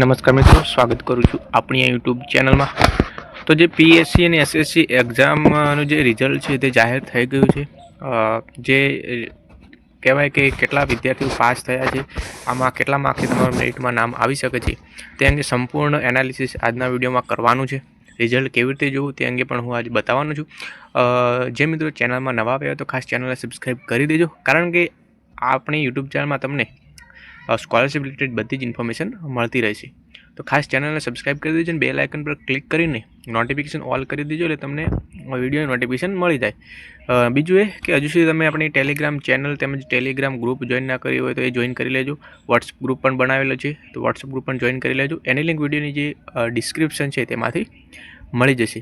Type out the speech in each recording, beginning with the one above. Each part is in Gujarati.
નમસ્કાર મિત્રો, સ્વાગત કરું છું આપણી આ યુટ્યુબ ચેનલમાં તો જે પીએસસી અને એસએસસી એક્ઝામનું જે રિઝલ્ટ છે તે જાહેર થઈ ગયું છે. જે કહેવાય કે કેટલા વિદ્યાર્થીઓ પાસ થયા છે, આમાં કેટલા માર્ક્સથી તમારું મેરિટમાં નામ આવી શકે છે, તે અંગે સંપૂર્ણ એનાલિસિસ આજના વિડીયોમાં કરવાનું છે. રિઝલ્ટ કેવી રીતે જોવું તે અંગે પણ હું આજે બતાવવાનો છું. જે મિત્રો ચેનલમાં નવા આવ્યા તો ખાસ ચેનલને સબસ્ક્રાઈબ કરી દેજો, કારણ કે આપણી યુટ્યુબ ચેનલમાં તમને સ્કોલરશિપ રિલેટેડ બધી જ ઇન્ફોર્મેશન મળતી રહેશે તો ખાસ ચેનલને સબસ્ક્રાઇબ કરી દેજો અને બે લાઇકન પર ક્લિક કરીને નોટિફિકેશન ઓલ કરી દેજો એટલે તમને વીડિયો નોટિફિકેશન મળી જાય. બીજું એ કે હજુ સુધી તમે આપણી ટેલિગ્રામ ચેનલ તેમજ ટેલિગ્રામ ગ્રુપ જોઈન ના કરી હોય તો એ જોઈન કરી લેજો. વોટ્સઅપ ગ્રુપ પણ બનાવેલો છે, તો વોટ્સઅપ ગ્રુપ પણ જોઈન કરી લેજો. એની લિંક વિડીયોની જે ડિસ્ક્રિપ્શન છે તેમાંથી મળી જશે.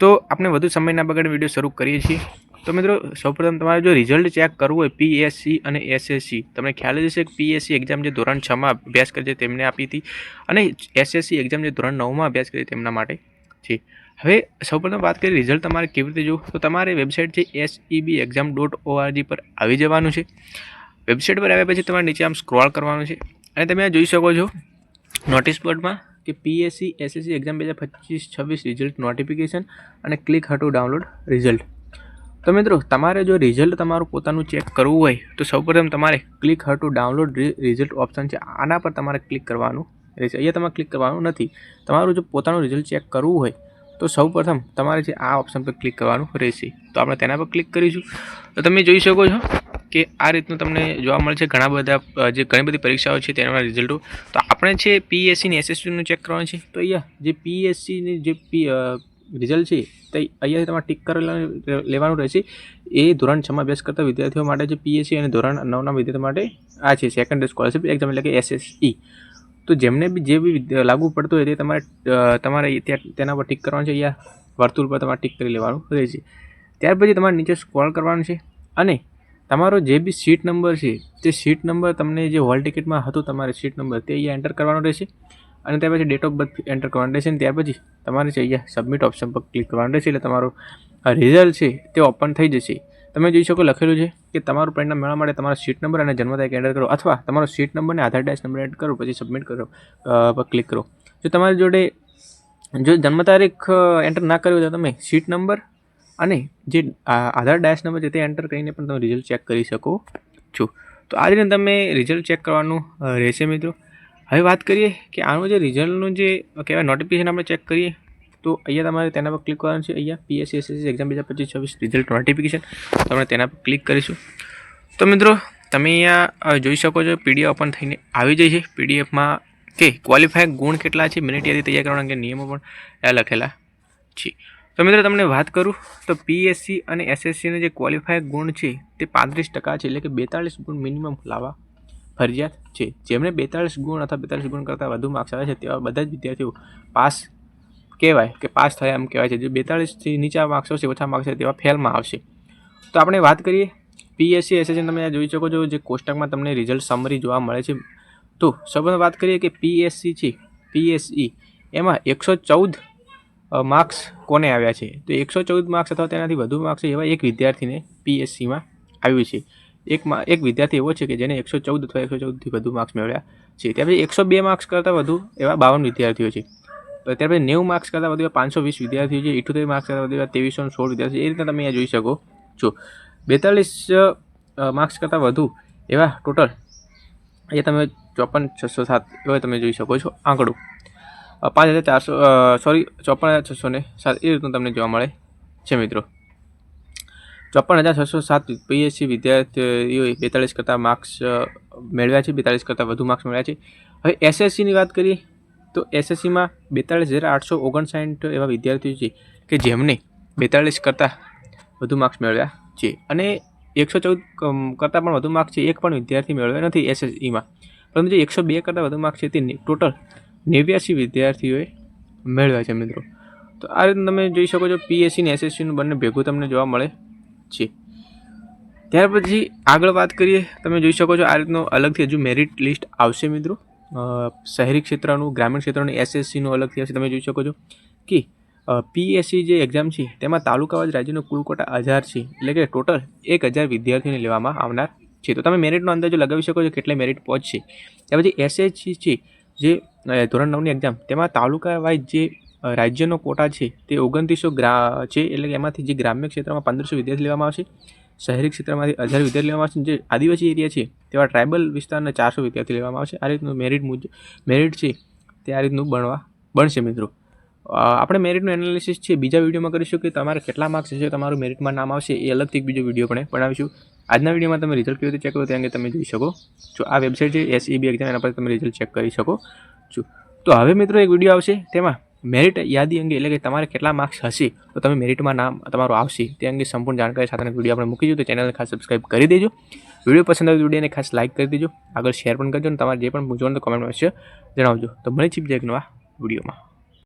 તો આપણે વધુ સમય ના બગાડ વીડિયો શરૂ કરીએ છીએ. તો મિત્રો, સૌપ્રથમ તમારે જો રિઝલ્ટ ચેક કરવું હોય પીએસસી અને એસએસસી તમને ખ્યાલ જ હશે કે પીએસસી એક્ઝામ જે ધોરણ છમાં અભ્યાસ કરે છે તેમને આપી હતી અને એસએસસી એક્ઝામ જે ધોરણ નવમાં અભ્યાસ કરે તેમના માટે. છે હવે સૌપ્રથમ વાત કરીએ રિઝલ્ટ તમારે કેવી રીતે જોવું? તો તમારે વેબસાઇટ છે એસઈબી એક્ઝામ ડોટ ઓઆરજી પર આવી જવાનું છે. વેબસાઇટ પર આવ્યા પછી તમારે નીચે આમ સ્ક્રોલ કરવાનું છે. અને તમે જોઈ શકો છો નોટિસ બોર્ડમાં કે પીએસસી એસએસસી એક્ઝામ બે હજાર પચીસ છવ્વીસ રિઝલ્ટ નોટિફિકેશન અને click here to download result તો મિત્રો, તમારે જો રિઝલ્ટ તમારું પોતાનું ચેક કરવું હોય, તો સૌપ્રથમ તમારે click here to download result option છે. આના પર તમારે ક્લિક કરવાનું રહેશે. અહીંયા તમારે ક્લિક કરવાનું નથી. તમારું જો પોતાનું રિઝલ્ટ ચેક કરવું હોય, તો સૌપ્રથમ તમારે જે આ ઓપ્શન પર ક્લિક કરવાનું રહેશે. તો આપણે તેના પર ક્લિક કરીશું. તો તમે જોઈ શકો છો કે આ રીતનું તમને જોવા મળશે. ઘણા બધા જે ઘણી બધી પરીક્ષાઓ છે તેના રિઝલ્ટો તો આપણે છે પીએસસી ને એસએસસીનું ચેક કરવાનું છે. તો અહીંયા જે પીએસસીની જે પી રિઝલ્ટ છે, તે અહીંયાથી તમારે ટીક કરી લેવાનું રહેશે. એ ધોરણ છમાં અભ્યાસ કરતા વિદ્યાર્થીઓ માટે જે પીએસસી અને ધોરણ નવના વિદ્યાર્થીઓ માટે આ છે સેકન્ડરી સ્કોલરશિપ એક્ઝામ એટલે કે એસએસઈ તો જેમને બી જે બી લાગુ પડતું હોય તે તમારે તમારે તેના પર ટીક કરવાનું છે અહીંયા વર્તુળ પર તમારે ટીક કરી લેવાનું રહેશે. ત્યાર પછી તમારે નીચે સ્ક્રોલ કરવાનું છે અને તમારો જે બી સીટ નંબર છે, તે સીટ નંબર તમને જે હોલ ટિકિટમાં હતું તમારે સીટ નંબર તે અહીંયા એન્ટર કરવાનો રહેશે. અને ત્યાર પછી ડેટ ઓફ બર્થ એન્ટર કરવાનું રહેશે ત્યાર પછી તમારે છે અહીંયા સબમિટ ઓપ્શન પર ક્લિક કરવાનું રહેશે એટલે તમારું રિઝલ્ટ છે તે ઓપન થઈ જશે. તમે જોઈ શકો લખેલું છે કે તમારું પરિણામ મેળવવા માટે તમારો સીટ નંબર અને જન્મ તારીખ એન્ટર કરો અથવા તમારો સીટ નંબર અને આધાર ડેશ નંબર એડ કરો, પછી સબમિટ કરો પર ક્લિક કરો. જો તમારી જોડે જો જન્મ તારીખ એન્ટર ના કર્યું તો તમે સીટ નંબર અને જે આધાર ડેશ નંબર છે તે એન્ટર કરીને પણ તમે રિઝલ્ટ ચેક કરી શકો છો. તો આ રીતે તમે રિઝલ્ટ ચેક કરવાનું રહેશે મિત્રો. હવે વાત કરીએ કે આનું જે રિઝલ્ટનું જે કહેવાય નોટિફિકેશન આપણે ચેક કરીએ, તો અહીંયા તમારે તેના પર ક્લિક કરવાનું છે. અહીંયા પીએસસી એસએસસી એક્ઝામ બે હજાર પચીસ, છવ્વીસ રિઝલ્ટ નોટિફિકેશન તો આપણે તેના પર ક્લિક કરીશું. તો મિત્રો, તમે અહીંયા જોઈ શકો છો પીડીએફ ઓપન થઈને આવી જાય છે. પીડીએફમાં કે ક્વોલિફાય ગુણ કેટલા છે મિનિટ યાદી તૈયાર કરવાના અંગે નિયમો પણ લખેલા છે. તો મિત્રો, તમને વાત કરું, તો પીએસસી અને એસએસસીના જે ક્વોલિફાય ગુણ છે, તે પાંત્રીસ ટકા છે, એટલે કે બેતાળીસ ગુણ મિનિમમ લાવવા ફરજિયાત છે. જેમને બેતાળીસ ગુણ અથવા બેતાળીસ ગુણ કરતાં વધુ માર્ક્સ આવે છે, તેવા બધા જ વિદ્યાર્થીઓ પાસ કહેવાય કે પાસ થયા એમ કહેવાય છે. જે બેતાળીસથી નીચા માર્ક્સ આવશે ઓછા માર્ક્સ છે તેવા ફેલમાં આવશે. તો આપણે વાત કરીએ પીએસસી એસએસસી તમે જોઈ શકો છો, જે કોષ્ટકમાં તમને રિઝલ્ટ સમરી જોવા મળે છે. તો સૌપ્રથમ વાત કરીએ કે પીએસસી છે. પીએસઈ એમાં એકસો ચૌદ માર્ક્સ કોને આવ્યા છે? તો એકસો ચૌદ માર્ક્સ અથવા તેનાથી વધુ માર્ક્સ એવા એક વિદ્યાર્થીને પીએસસીમાં આવ્યું છે. એક મા- એક વિદ્યાર્થી એવો છે કે જેને એકસો ચૌદ અથવા એકસો ચૌદથી વધુ માર્ક્સ મેળવ્યા છે. ત્યાર પછી એકસો બે માર્ક્સ કરતાં વધુ એવા બાવન વિદ્યાર્થીઓ છે. ત્યાર પછી નેવું માર્ક્સ કરતાં વધુ એવા પાંચસો વીસ વિદ્યાર્થીઓ છે. ઇઠોતેર માર્ક્સ કરતાં વધુ એવા ત્રેવીસો સોળ વિદ્યાર્થીઓ એ રીતે તમે અહીંયા જોઈ શકો છો. બેતાળીસ માર્ક્સ કરતાં વધુ એવા ટોટલ એ તમે ચોપન, છસો સાત એવા તમે જોઈ શકો છો આંકડો. પાંચ હજાર ચારસો સોરી ચોપન હજાર છસો ને સાત. એ રીતનું તમને જોવા મળે છે મિત્રો. ચોપન હજાર છસો સાત પીએસસી વિદ્યાર્થીઓએ બેતાળીસ કરતાં માર્ક્સ મેળવ્યા છે. બેતાળીસ કરતાં વધુ માર્ક્સ મેળવ્યા છે. હવે એસએસસીની વાત કરીએ તો એસએસસીમાં બેતાળીસ હજાર આઠસો ઓગણસાઠ એવા વિદ્યાર્થીઓ છે કે જેમને બેતાળીસ કરતાં વધુ માર્ક્સ મેળવ્યા છે. અને એકસો ચૌદ કરતાં પણ વધુ માર્ક્સ છે. એક પણ વિદ્યાર્થી મેળવ્યા નથી એસએસસીમાં. પરંતુ જે એકસો બે કરતાં વધુ માર્ક્સ છે તે ટોટલ નેવ્યાસી વિદ્યાર્થીઓએ મેળવ્યા છે મિત્રો. તો આ રીતે તમે જોઈ શકો છો. પીએસસી ને એસએસસીનું બંને ભેગું તમને જોવા મળે. છે ત્યાર પછી આગળ વાત કરીએ, તમે જોઈ શકો છો આ રીતનો અલગથી હજુ મેરિટ લિસ્ટ આવશે મિત્રો. શહેરી ક્ષેત્રનું, ગ્રામીણ ક્ષેત્રનું એસએસસીનું અલગથી આવશે. તમે જોઈ શકો છો કે પીએસસી જે એક્ઝામ છે, તેમાં તાલુકાવાજ રાજ્યનો કુલ કોટા હજાર છે. એટલે કે ટોટલ એક હજાર વિદ્યાર્થીઓને લેવામાં આવનાર છે. તો તમે મેરિટનો અંદાજો લગાવી શકો છો કેટલે મેરિટ પહોંચશે. ત્યાર પછી એસએચસી છે, જે ધોરણ નવની એક્ઝામ તેમાં તાલુકા વાઇઝ જે રાજ્યનો કોટા છે તે ઓગણત્રીસો ગ્રા, છે એટલે કે એમાંથી જે ગ્રામ્ય ક્ષેત્રમાં પંદરસો વિદ્યાર્થી લેવામાં આવશે, શહેરી ક્ષેત્રમાંથી હજાર વિદ્યાર્થી લેવામાં આવશે જે આદિવાસી એરિયા છે તેવા ટ્રાઇબલ વિસ્તારના ચારસો વિદ્યાર્થી લેવામાં આવશે. આ રીતનું મેરિટ મુજબ મેરિટ છે તે આ રીતનું બનવા, બનશે મિત્રો. આપણે મેરિટનું એનાલિસિસ છે, બીજા વિડીયોમાં કરીશું કે તમારે કેટલા માર્ક્સ હશે, તમારું મેરિટમાં નામ આવશે, એ અલગથી બીજો વીડિયો પણ બનાવીશું. આજના વિડીયોમાં તમે રિઝલ્ટ કેવી રીતે ચેક કરો તે અંગે તમે જોઈ શકો. છો આ વેબસાઇટ છે, એસઈબી એક્ઝામ એના પર તમે રિઝલ્ટ ચેક કરી શકો છો. તો હવે મિત્રો એક વીડિયો આવશે, તેમાં મેરિટ યાદી અંગે, એટલે કે તમારે કેટલા માર્ક્સ હશે, તો તમે મેરિટમાં નામ તમારું આવશે, તે અંગે સંપૂર્ણ જાણકારી સાથેનો વીડિયો આપણે મૂકી દીધું. તો ચેનલને ખાસ સબસ્ક્રાઈબ કરી દેજો. વીડિયો પસંદ આવે વિડીયોને ખાસ લાઇક કરી દેજો. આગળ શેર પણ કરજો અને તમારે જે પણ પૂછવાનું તો કોમેન્ટમાં અવશ્ય જણાવજો. તો મળી છીપ જાય નવા વિડીયોમાં